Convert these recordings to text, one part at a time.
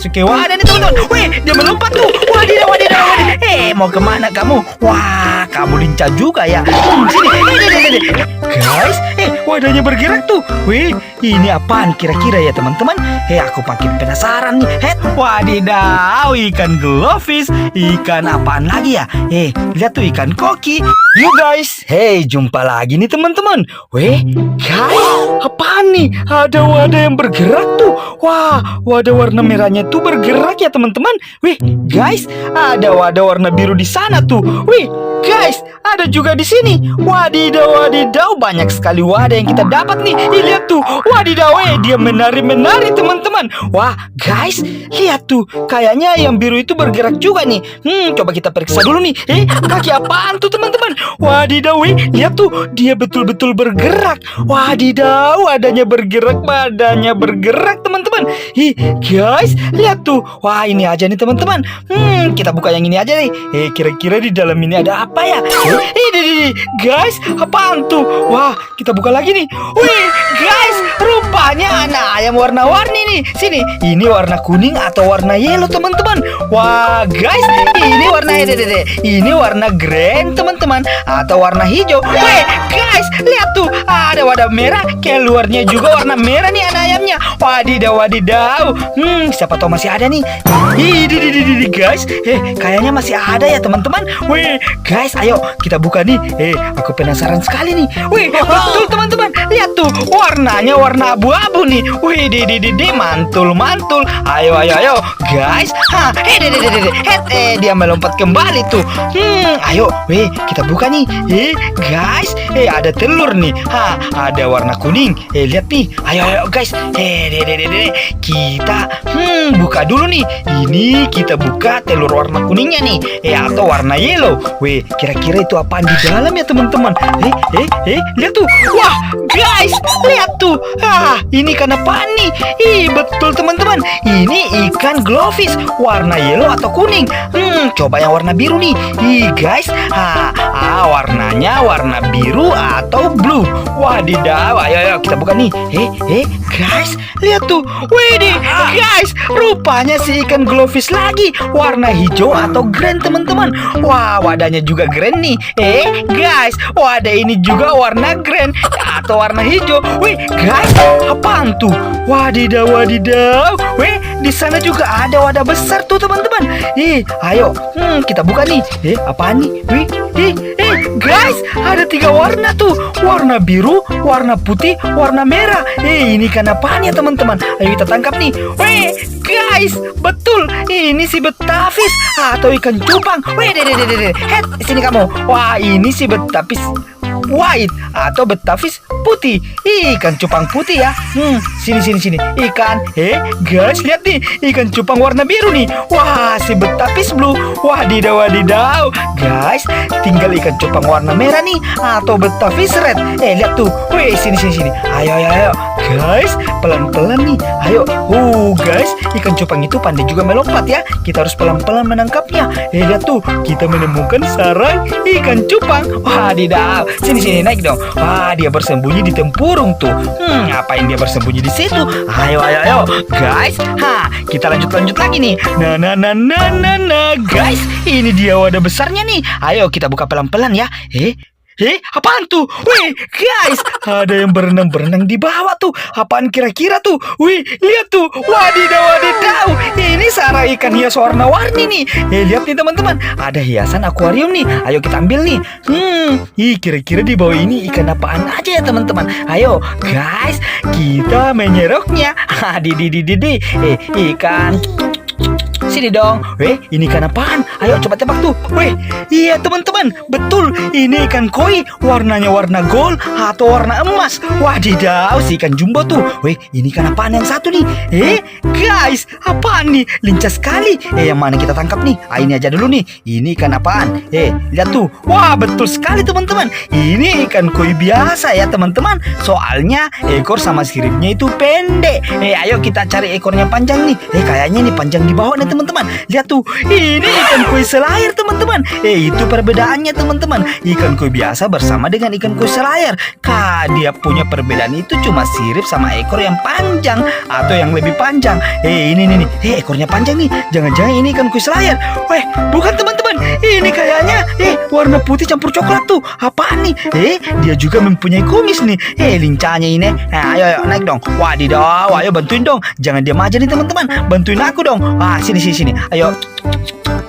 Oke, wadah nih teman-teman. Wih, dia melompat tuh. Wadidaw, wadidaw, wadidaw. Eh, mau ke mana kamu? Wah, kamu lincah juga ya. Hmm, sini, ini, ini, ini, ini. Guys, eh, wadahnya bergerak tuh. Wih, ini apaan kira-kira ya teman-teman? Eh, aku makin penasaran nih. Eh, wadidaw, ikan glowfish. Ikan apaan lagi ya? Eh, lihat tuh ikan koki. Yuk guys, hey jumpa lagi nih teman-teman. Weh, guys, apaan nih? Ada wadah yang bergerak tuh. Wah, wadah warna merahnya tuh bergerak ya teman-teman. Wih, guys, ada wadah warna biru di sana tuh. Wih, guys, ada juga di sini. Wadidaw, wadidaw, banyak sekali wadah yang kita dapat nih. Ih, lihat tuh, wadidaw, eh, dia menari-menari teman-teman. Wah, guys, lihat tuh, kayaknya yang biru itu bergerak juga nih. Hmm, coba kita periksa dulu nih. Eh, kaki apaan tuh teman-teman? Wadidaw, eh, lihat tuh, dia betul-betul bergerak. Wadidaw, adanya bergerak, badannya bergerak teman-teman. Ih, guys, lihat tuh. Wah, ini aja nih teman-teman. Hmm, kita buka yang ini aja nih. Eh, kira-kira di dalam ini ada apa ya? Eh, ini, ini, guys, apaan tuh? Wah, kita buka lagi nih. Wih, guys, rupanya anak ayam warna-warni nih. Sini, ini warna kuning atau warna yellow teman-teman. Wah, guys, ini warna ini, warna green teman-teman atau warna hijau. Wih, guys, lihat tuh, ada wadah merah. Keluarnya juga warna merah nih anak ayamnya. Wadidaw, wadidaw. Hmm, siapa tahu masih ada nih. Ini, guys. Eh, kayaknya masih ada ya teman-teman. Wih, guys, ayo kita buka nih. Eh, aku penasaran sekali nih. Wih, betul teman-teman. Lihat tuh, warnanya warna abu-abu nih. Wih, di, di, di, di, mantul, mantul. Ayo, ayo, ayo, guys. Hah, eh, di, di, di, di, di. Eh, eh, dia melompat kembali tuh. Hmm, ayo, wih, kita buka nih. Eh, guys, eh, ada telur nih. Hah, ada warna kuning. Eh, lihat nih. Ayo, ayo, guys. Eh. Kita, hmm, buka dulu nih. Ini kita buka telur warna kuningnya nih. Eh, atau warna yellow. Weh, kira-kira itu apaan di dalam ya teman-teman? Eh, eh, eh, lihat tuh. Wah, guys, lihat tuh. Ah, ini ikan apaan nih? Ih, betul teman-teman. Ini ikan glowfish warna yellow atau kuning. Hmm, coba yang warna biru nih. Ih, guys. Ah, ah warnanya warna biru atau blue. Wadidaw, ayo, ayo kita buka nih. Eh, eh, guys, lihat tuh. Widih, guys, rupanya si ikan glowfish lagi warna hijau atau green teman-teman. Wah, wadahnya juga green nih. Eh, guys, wadah ini juga warna green atau warna hijau. Wih, guys, apaan tuh? Wadidaw, wadidaw. Wih, di sana juga ada wadah besar tuh teman-teman. Ih, ayo, hmm, kita buka nih. Eh, apaan nih? Wih, ih, eh, guys, ada tiga warna tuh. Warna biru, warna putih, warna merah. Eh, ini kan apaan ya teman-teman? Ayo kita tangkap nih. Wih, guys, betul. Ini si betafis atau ikan cupang. Wih, deh, deh, deh, deh. Head, sini kamu. Wah, ini si betafis white atau betafis putih. Ikan cupang putih ya. Hmm, sini sini sini. Ikan. Eh, guys, lihat nih. Ikan cupang warna biru nih. Wah, si betapis blue. Wadidaw wadidaw. Guys, tinggal ikan cupang warna merah nih atau betapis red. Eh, lihat tuh. Wih, sini sini sini. Ayo ayo ayo. Guys, pelan-pelan nih. Ayo. Uh, guys, ikan cupang itu pandai juga melompat ya. Kita harus pelan-pelan menangkapnya. Eh, lihat tuh. Kita menemukan sarang ikan cupang. Wadidaw. Sini sini naik dong. Wah, dia bersembunyi di tempurung tuh. Hmm, ngapain dia bersembunyi di situ? Ayo, ayo, ayo, guys. Ha, kita lanjut lanjut lagi nih. Nah, nah, nah, nah, nah, nah, guys. Ini dia wadah besarnya nih. Ayo kita buka pelan-pelan ya. Eh, Eh, apaan tuh? Wih, guys, ada yang berenang-berenang di bawah tuh. Apaan kira-kira tuh? Wih, lihat tuh. Wadidaw, wadidaw. Ini sarang ikan hias warna-warni nih. Eh, lihat nih teman-teman. Ada hiasan akuarium nih. Ayo kita ambil nih. Hmm, ih, kira-kira di bawah ini ikan apaan aja ya teman-teman? Ayo, guys, kita menyeroknya. Ha, di, di, di, di, di. Eh, ikan Sini dong. Weh, ini ikan apaan? Ayo coba tebak tuh. Weh, iya teman-teman, betul. Ini ikan koi, warnanya warna gold atau warna emas. Wadidaw, si ikan jumbo tuh. Weh, ini ikan apaan yang satu nih? Eh, guys, apaan nih? Lincah sekali. Eh, yang mana kita tangkap nih? Ah, ini aja dulu nih. Ini ikan apaan? Eh, lihat tuh. Wah, betul sekali teman-teman. Ini ikan koi biasa ya teman-teman. Soalnya ekor sama siripnya itu pendek. Eh, ayo kita cari ekornya panjang nih. Eh, kayaknya nih panjang di bawah nih teman teman-teman. Lihat tuh, ini ikan koi selayar teman-teman. Eh itu perbedaannya teman-teman. Ikan koi biasa bersama dengan ikan koi selayar. Kak, dia punya perbedaan itu cuma sirip sama ekor yang panjang atau yang lebih panjang. Eh ini nih nih, eh ekornya panjang nih. Jangan-jangan ini ikan koi selayar. Weh, bukan teman-teman. Ini kayaknya eh warna putih campur coklat tuh. Apaan nih? Eh, dia juga mempunyai kumis nih. Eh, lincahnya ini. Nah, ayo, ayo naik dong. Wadidaw, ayo bantuin dong. Jangan diam aja nih teman-teman. Bantuin aku dong. Ah, sini sini sini. Ayo.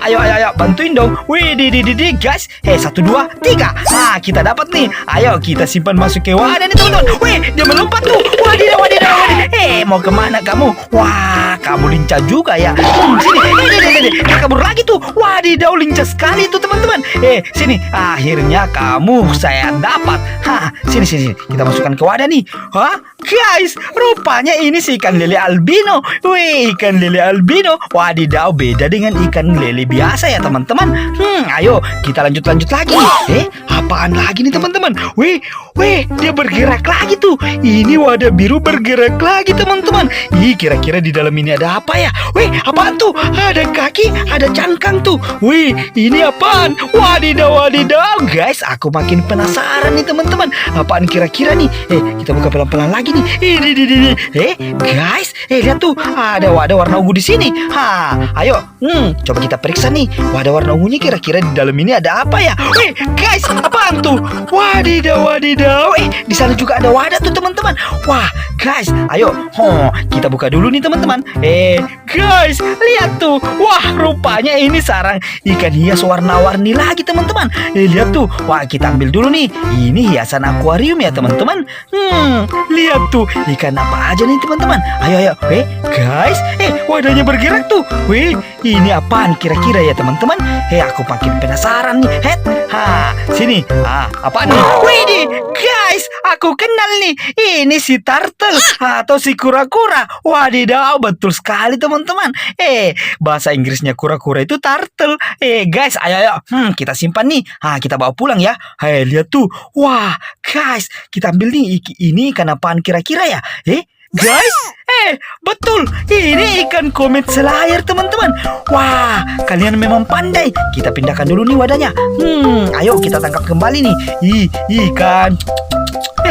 Ayo, ayo, ayo, bantuin dong. Wih, di, di, di, di, guys. Eh, satu, dua, tiga. Ah, kita dapat nih. Ayo, kita simpan masuk ke wadah nih, teman-teman. Wih, dia melompat tuh. Wadidaw, wadidaw, wadidaw. Eh, mau ke mana kamu? Wah, kamu lincah juga ya. Hmm, sini, ini, ini, ini, ini. Dia kabur lagi tuh. Wadidaw, lincah sekali tuh, teman-teman. Eh, sini. Akhirnya kamu saya dapat. Hah, sini, sini, sini. Kita masukkan ke wadah nih. Hah? Guys, rupanya ini si ikan lele albino. Wih, ikan lele albino. Wadidaw, beda dengan ikan lele biasa ya teman-teman. Hmm, ayo kita lanjut-lanjut lagi. Eh, apaan lagi nih teman-teman? Wih, wih, dia bergerak lagi tuh. Ini wadah biru bergerak lagi teman-teman. Ih, kira-kira di dalam ini ada apa ya? Wih, apaan tuh? Ada kaki, ada cangkang tuh. Wih, ini apaan? Wadidaw, wadidaw. Guys, aku makin penasaran nih teman-teman. Apaan kira-kira nih? Eh, kita buka pelan-pelan lagi. Ini, ini, ini. Eh, guys, eh lihat tuh. Ada wadah warna ungu di sini. Ha, ayo. Hmm, coba kita periksa nih. Wadah warna ungunya kira-kira di dalam ini ada apa ya? Eh, guys, apaan tuh? Wadidaw, wadidaw. Eh, di sana juga ada wadah tuh teman-teman. Wah, guys, ayo. Oh, kita buka dulu nih teman-teman. Eh, guys, lihat tuh. Wah, rupanya ini sarang ikan hias warna-warni lagi teman-teman. Eh, lihat tuh. Wah, kita ambil dulu nih. Ini hiasan akuarium ya teman-teman. Hmm, lihat tuh. Ikan apa aja nih teman-teman. Ayo, ayo. Eh, guys. Eh, wadahnya bergerak tuh. Wih, ini apaan kira-kira ya teman-teman? Eh, aku makin penasaran nih. Het, ha, sini. Ah, apa nih? Wih, nih, guys, aku kenal nih. Ini si turtle atau si kura-kura. Wadidaw, betul sekali teman-teman. Eh, bahasa Inggrisnya kura-kura itu turtle. Eh, guys, ayo, ayo. Hmm, kita simpan nih. Ah, kita bawa pulang ya. Hei, lihat tuh. Wah, guys, kita ambil nih. Ik- Ini ikan apaan kira-kira ya? Eh, Guys, eh betul, ini ikan komet selayar teman-teman. Wah, kalian memang pandai. Kita pindahkan dulu nih wadahnya. Hmm, ayo kita tangkap kembali nih. Ih, ikan.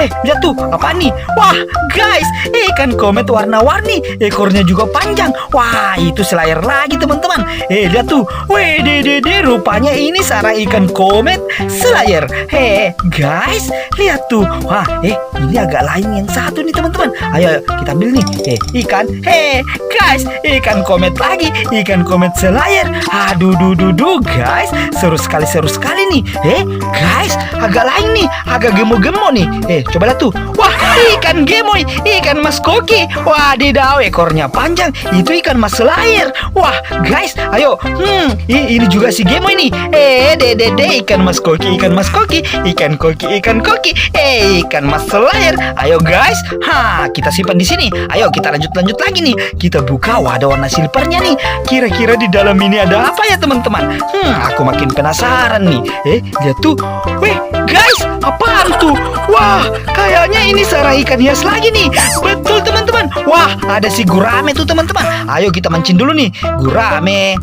Eh, lihat tuh, apa nih? Wah, guys, ikan komet warna-warni. Ekornya juga panjang. Wah, itu selayar lagi teman-teman. Eh, lihat tuh. Wih, dede, rupanya ini sarang ikan komet selayar. Hei, guys, lihat tuh. Wah, eh, ini agak lain yang satu nih teman-teman. Ayo, kita ambil nih. Eh, ikan. Hei, guys, ikan komet lagi. Ikan komet selayar. Aduh, duh, duh, duh, guys. Seru sekali, seru sekali nih. Eh, guys, agak lain nih. Agak gemo-gemo nih. Eh, coba lihat tuh. Wah, ikan gemoy. Ikan mas koki. Wadidaw, ekornya panjang. Itu ikan mas selayar. Wah, guys, ayo. Hmm, ini juga si gemoy nih. Eh, dede, dede, ikan mas koki, ikan mas koki. Ikan koki, ikan koki. Eh, ikan mas selayar. Ayo, guys. Ha, kita simpan di sini. Ayo, kita lanjut-lanjut lagi nih. Kita buka wadah warna silvernya nih. Kira-kira di dalam ini ada apa ya, teman-teman? Hmm, aku makin penasaran nih. Eh, lihat tuh. Weh, guys, apaan tuh? Wah, kayaknya ini sarang ikan hias lagi nih. Betul, teman-teman. Wah, ada si gurame tuh, teman-teman. Ayo kita mancing dulu nih. Gurame.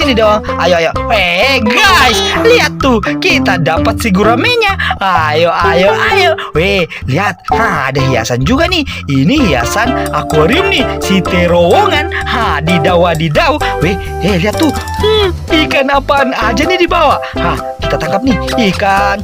Sini dong. Ayo, ayo. Eh, guys, lihat tuh. Kita dapat si guramenya. Ayo, ayo, ayo. Weh, lihat. Ha, ada hiasan juga nih. Ini hiasan akuarium nih. Si terowongan. Ha, didaw, didaw. Weh, eh, lihat tuh. Hmm, ikan apaan aja nih di bawah. Ha, kita tangkap nih. Ikan.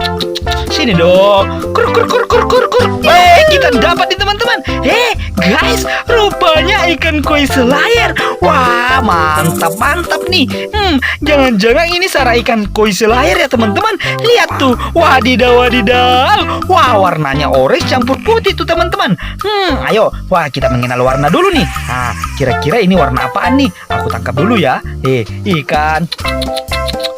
Sini dong. Kur, kur, kur, kur, kur, kur. Eh, kita dapat nih teman-teman. Eh, guys, rupanya ikan koi selayar. Wah, mantap, mantap nih. Hmm, jangan-jangan ini sarang ikan koi selayar ya teman-teman. Lihat tuh, wadidaw, wadidaw. Wah, warnanya orange campur putih tuh teman-teman. Hmm, ayo, wah kita mengenal warna dulu nih. Nah, kira-kira ini warna apaan nih? Aku tangkap dulu ya. Eh, ikan.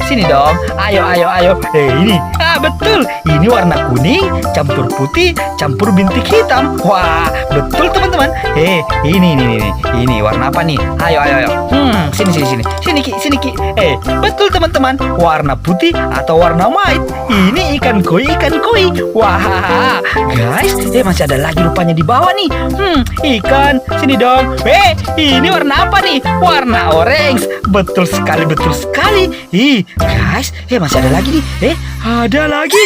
sini dong. Ayo, ayo, ayo. Eh, ini. Ah, betul. Ini warna kuning, campur putih, campur bintik hitam. Wah, betul teman-teman. Eh, ini, ini, ini. Ini warna apa nih? Ayo, ayo, ayo. Hmm, sini, sini, sini. Sini, Ki, sini, Ki. Eh, betul teman-teman. Warna putih atau warna white. Ini ikan koi, ikan koi. Wah, guys. Eh, masih ada lagi rupanya di bawah nih. Hmm, ikan. Sini dong. Eh, ini warna apa nih? Warna orange. Betul sekali, betul sekali. Ih, guys, eh masih ada lagi nih. Eh, ada lagi.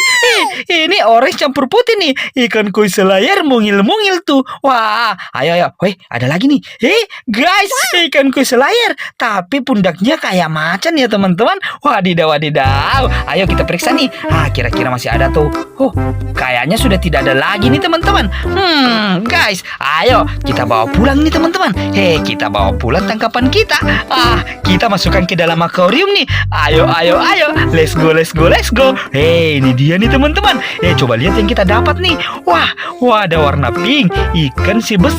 Eh, ini orange campur putih nih. Ikan koi selayar mungil-mungil tuh. Wah, ayo ayo. Weh, ada lagi nih. Eh, guys, ikan koi selayar. Tapi pundaknya kayak macan ya, teman-teman. Wadidaw, wadidaw. Ayo kita periksa nih. Ah, kira-kira masih ada tuh. Oh, kayaknya sudah tidak ada lagi nih, teman-teman. Hmm, guys, ayo kita bawa pulang nih, teman-teman. Hei, kita bawa pulang tangkapan kita. Ah, kita masukkan ke dalam akuarium nih. Ayo, ayo, ayo. Let's go, let's go, let's go. Hei, ini dia nih teman-teman. Eh, coba lihat yang kita dapat nih. Wah, wah ada warna pink. Ikan si besar.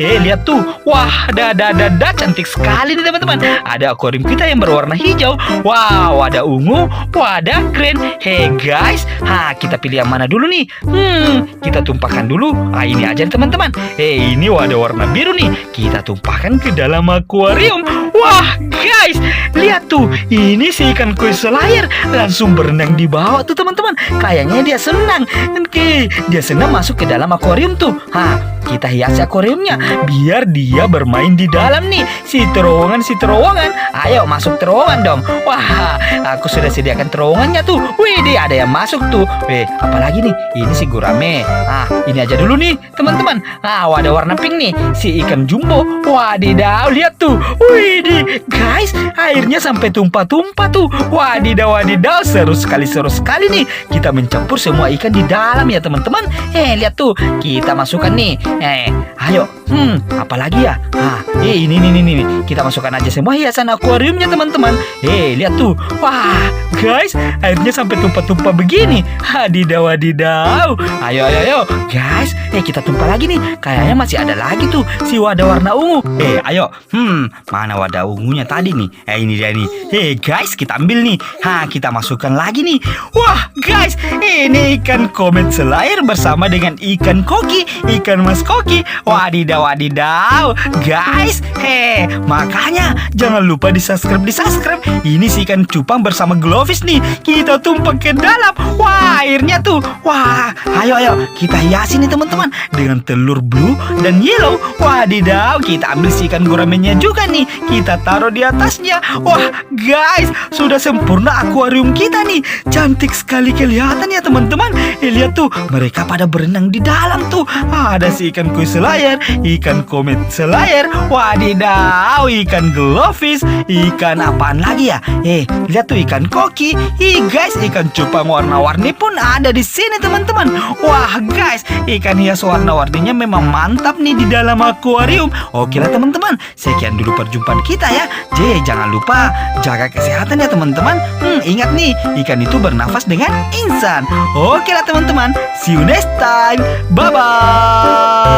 Eh, lihat tuh. Wah, ada, ada, ada, ada. Cantik sekali nih teman-teman. Ada akuarium kita yang berwarna hijau. Wow, ada ungu. Wah, ada keren. Hei guys, ha kita pilih yang mana dulu nih? Hmm, kita tumpahkan dulu. Ah, ini aja nih, teman-teman. Hei, ini ada warna biru nih. Kita tumpahkan ke dalam akuarium. Wah, guys, lihat tuh. Ini si ikan koi selayar langsung berenang di bawah tuh, teman-teman. Kayaknya dia senang. Oke, dia senang masuk ke dalam akuarium tuh. Hah, kita hiasi akuariumnya biar dia bermain di dalam nih. Si terowongan, si terowongan. Ayo masuk terowongan dong. Wah, aku sudah sediakan terowongannya tuh. Wih, dia ada yang masuk tuh. Wih, apalagi nih? Ini si gurame. Ah, ini aja dulu nih, teman-teman. Ah, ada warna pink nih. Si ikan jumbo. Wadidaw, lihat tuh. Wih, di guys, airnya sampai tumpah-tumpah tuh. Wadidaw, wadidaw, seru sekali, seru sekali nih. Kita mencampur semua ikan di dalam ya, teman-teman. Eh, lihat tuh. Kita masukkan nih. Eh, ayo. Hmm, apalagi ya? Ah, eh, ini, ini, ini, ini. Kita masukkan aja semua hiasan akuariumnya, teman-teman. Eh, lihat tuh. Wah, guys, airnya sampai tumpah-tumpah begini. Hadidaw, wadidaw. Ayo, ayo, ayo. Guys, eh, kita tumpah lagi nih. Kayaknya masih ada lagi tuh si wadah warna ungu. Eh, ayo. Hmm, mana wadah ungunya tadi nih? Eh, ini dia nih. Eh, guys, kita ambil nih. Ha, kita masukkan lagi nih. Wah, guys, ini ikan komet selayar bersama dengan ikan koki, ikan mas koki. Wadidaw, wadidaw. Guys, heh, makanya jangan lupa di subscribe, di subscribe. Ini si ikan cupang bersama glowfish nih. Kita tumpah ke dalam. Wah, airnya tuh. Wah, ayo, ayo. Kita hiasi nih teman-teman dengan telur blue dan yellow. Wadidaw, kita ambil si ikan guramennya juga nih. Kita taruh di atasnya. Wah, guys, sudah sempurna akuarium kita nih. Cantik sekali kelihatan ya teman-teman. Eh, lihat tuh, mereka pada berenang di dalam tuh. Ada si ikan koi selayar, ikan komet selayar. Wadidaw, ikan glowfish, ikan apaan lagi ya? Eh, lihat tuh ikan koki. Ih, guys, ikan cupang warna-warni pun ada di sini teman-teman. Wah, guys, ikan hias warna-warninya memang mantap nih di dalam akuarium. Oke lah teman-teman, sekian dulu perjumpaan kita ya. J, jangan lupa jaga kesehatan ya teman-teman. Hmm, ingat nih, ikan itu bernafas dengan insan. Oke lah teman-teman, see you next time. Bye-bye.